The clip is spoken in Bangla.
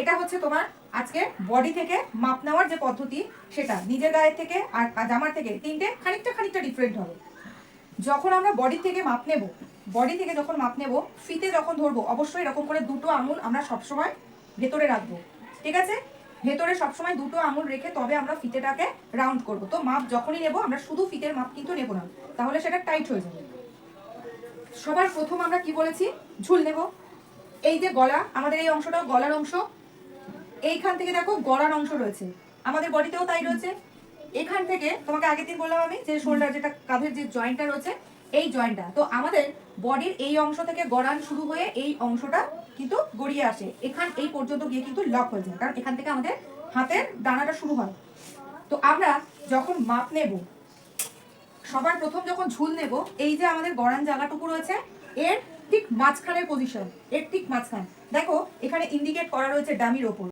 এটা হচ্ছে তোমার আজকে বডি থেকে মাপ নেওয়ার যে পদ্ধতি, সেটা নিজের গায়ের থেকে আর জামার থেকে তিনটে খানিকটা খানিকটা ডিফারেন্ট হবে। যখন আমরা বডি থেকে মাপ নেব বডি থেকে যখন মাপ নেব ফিতে যখন ধরবো, অবশ্যই এরকম করে দুটো আঙুল আমরা সবসময় ভেতরে রাখব, ঠিক আছে? ভেতরে সবসময় দুটো আঙুল রেখে তবে আমরা ফিতেটাকে রাউন্ড করব। তো মাপ যখনই নেব, আমরা শুধু ফিতের মাপ কিন্তু নেব না, তাহলে সেটা টাইট হয়ে যাবে। সবার প্রথম আমরা কি বলেছি? ঝুল নেব। এই যে গলা, আমাদের এই অংশটা গলার অংশ এইখান থেকে দেখো গলার অংশ রয়েছে। আমাদের বডিতেও তাই রয়েছে। এখান থেকে তোমাকে আগের দিন বললাম আমি যে শোল্ডার, যেটা কাঁধের যে জয়েন্টটা রয়েছে, এই জয়েন্টটা তো আমাদের বডির এই অংশ থেকে গড়ান শুরু হয়ে এই অংশটা কিন্তু গড়িয়ে আসে। এখান, এই পর্যন্ত গিয়ে কিন্তু লক হয়ে যায়, কারণ এখান থেকে আমাদের হাতের ডানাটা শুরু হয়। তো আমরা যখন মাপ নেব, সবার প্রথম যখন ঝুল নেব, এই যে আমাদের গড়ান জায়গাটুকু রয়েছে, এর ঠিক মাঝখানের পজিশন এর ঠিক মাঝখান। দেখো, এখানে ইন্ডিকেট করা রয়েছে ডামির ওপর।